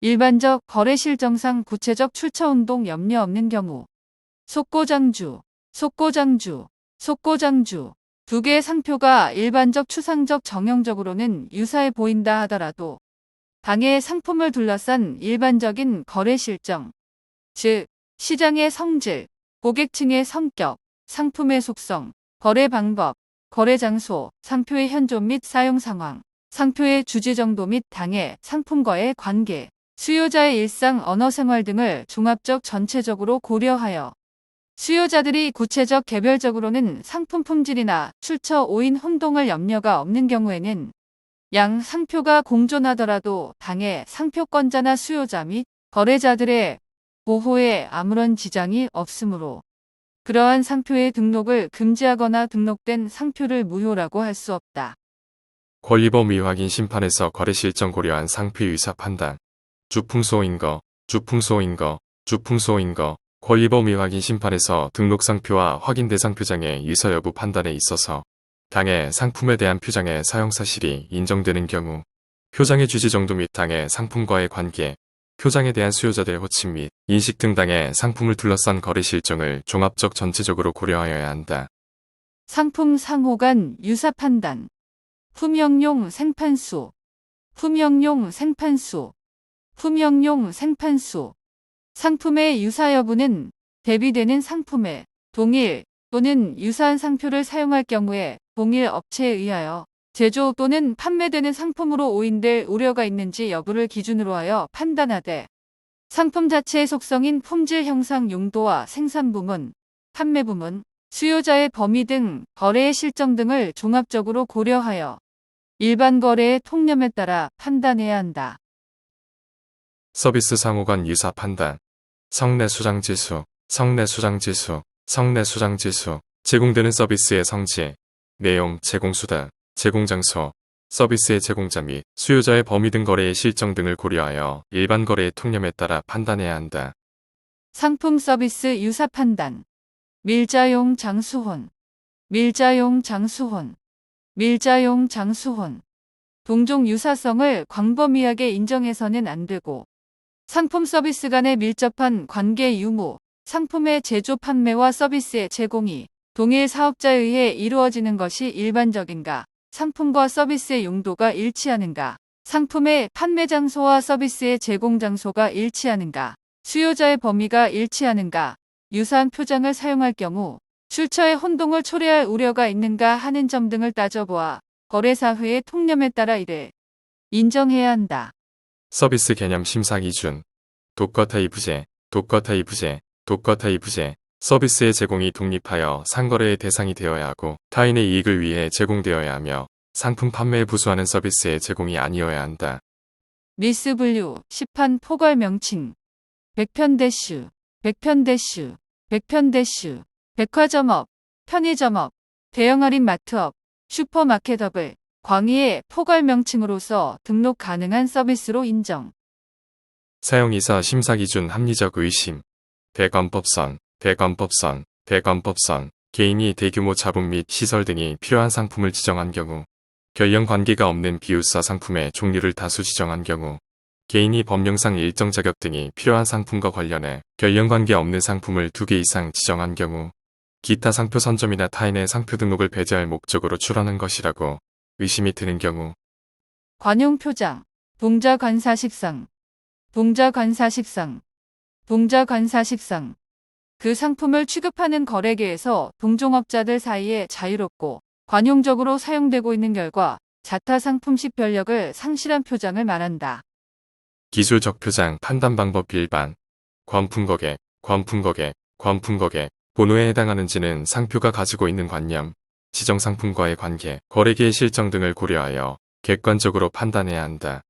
일반적 거래 실정상 구체적 출처 운동 염려 없는 경우 속고장주, 속고장주, 속고장주 두 개의 상표가 일반적 추상적 정형적으로는 유사해 보인다 하더라도 당의 상품을 둘러싼 일반적인 거래 실정, 즉 시장의 성질, 고객층의 성격, 상품의 속성, 거래 방법, 거래 장소, 상표의 현존 및 사용 상황, 상표의 주지 정도 및 당의 상품과의 관계, 수요자의 일상 언어 생활 등을 종합적 전체적으로 고려하여 수요자들이 구체적 개별적으로는 상품 품질이나 출처 오인 혼동을 염려가 없는 경우에는 양 상표가 공존하더라도 당의 상표권자나 수요자 및 거래자들의 보호에 아무런 지장이 없으므로 그러한 상표의 등록을 금지하거나 등록된 상표를 무효라고 할 수 없다. 권리범 위확인 심판에서 거래 실정 고려한 상표 유사 판단. 주풍소인 거, 주풍소인 거, 주풍소인 거. 권리범 위확인 심판에서 등록 상표와 확인 대상 표장의 유사 여부 판단에 있어서 당의 상품에 대한 표장의 사용 사실이 인정되는 경우 표장의 주지 정도 및 당의 상품과의 관계, 표장에 대한 수요자들의 호칭 및 인식 등 당의 상품을 둘러싼 거래 실정을 종합적 전체적으로 고려하여야 한다. 상품 상호 간 유사 판단. 품형용 생판수. 품형용 생판수. 품형용 생판수. 상품의 유사 여부는 대비되는 상품의 동일 또는 유사한 상표를 사용할 경우에 동일 업체에 의하여 제조 또는 판매되는 상품으로 오인될 우려가 있는지 여부를 기준으로 하여 판단하되 상품 자체의 속성인 품질 형상 용도와 생산 부문, 판매 부문, 수요자의 범위 등 거래의 실정 등을 종합적으로 고려하여 일반 거래의 통념에 따라 판단해야 한다. 서비스 상호간 유사 판단, 성내 수장 지수, 성내 수장 지수, 성내 수장 지수, 제공되는 서비스의 성질, 내용, 제공 수단, 제공 장소, 서비스의 제공자 및 수요자의 범위 등 거래의 실정 등을 고려하여 일반 거래의 통념에 따라 판단해야 한다. 상품 서비스 유사 판단. 밀자용 장수혼. 밀자용 장수혼. 밀자용 장수혼. 동종 유사성을 광범위하게 인정해서는 안 되고 상품 서비스 간의 밀접한 관계 유무, 상품의 제조 판매와 서비스의 제공이 동일 사업자에 의해 이루어지는 것이 일반적인가, 상품과 서비스의 용도가 일치하는가, 상품의 판매 장소와 서비스의 제공 장소가 일치하는가, 수요자의 범위가 일치하는가, 유사한 표장을 사용할 경우 출처의 혼동을 초래할 우려가 있는가 하는 점 등을 따져보아 거래사회의 통념에 따라 이를 인정해야 한다. 서비스 개념 심사 기준, 독거타 이부제, 독거타 이부제, 독거타 이부제, 서비스의 제공이 독립하여 상거래의 대상이 되어야 하고 타인의 이익을 위해 제공되어야 하며 상품 판매에 부수하는 서비스의 제공이 아니어야 한다. 미스분류, 시판 포괄 명칭, 백편대슈, 백편대슈, 백편대슈, 백화점업, 편의점업, 대형 할인 마트업, 슈퍼마켓업을 광의의 포괄 명칭으로서 등록 가능한 서비스로 인정. 사용이사 심사 기준 합리적 의심, 대관법성, 대관법성, 대관법성, 개인이 대규모 자본 및 시설 등이 필요한 상품을 지정한 경우, 결령 관계가 없는 비우사 상품의 종류를 다수 지정한 경우, 개인이 법령상 일정 자격 등이 필요한 상품과 관련해 결령 관계 없는 상품을 두 개 이상 지정한 경우, 기타 상표 선점이나 타인의 상표 등록을 배제할 목적으로 출하는 것이라고 의심이 드는 경우, 관용표장, 동자관사식상, 동자관사식상, 동자관사식상. 그 상품을 취급하는 거래계에서 동종업자들 사이에 자유롭고 관용적으로 사용되고 있는 결과 자타 상품식 변력을 상실한 표장을 말한다. 기술적 표장 판단 방법 일반, 관품거래, 관품거래, 관품거래, 본호에 해당하는지는 상표가 가지고 있는 관념, 지정 상품과의 관계, 거래기의 실정 등을 고려하여 객관적으로 판단해야 한다.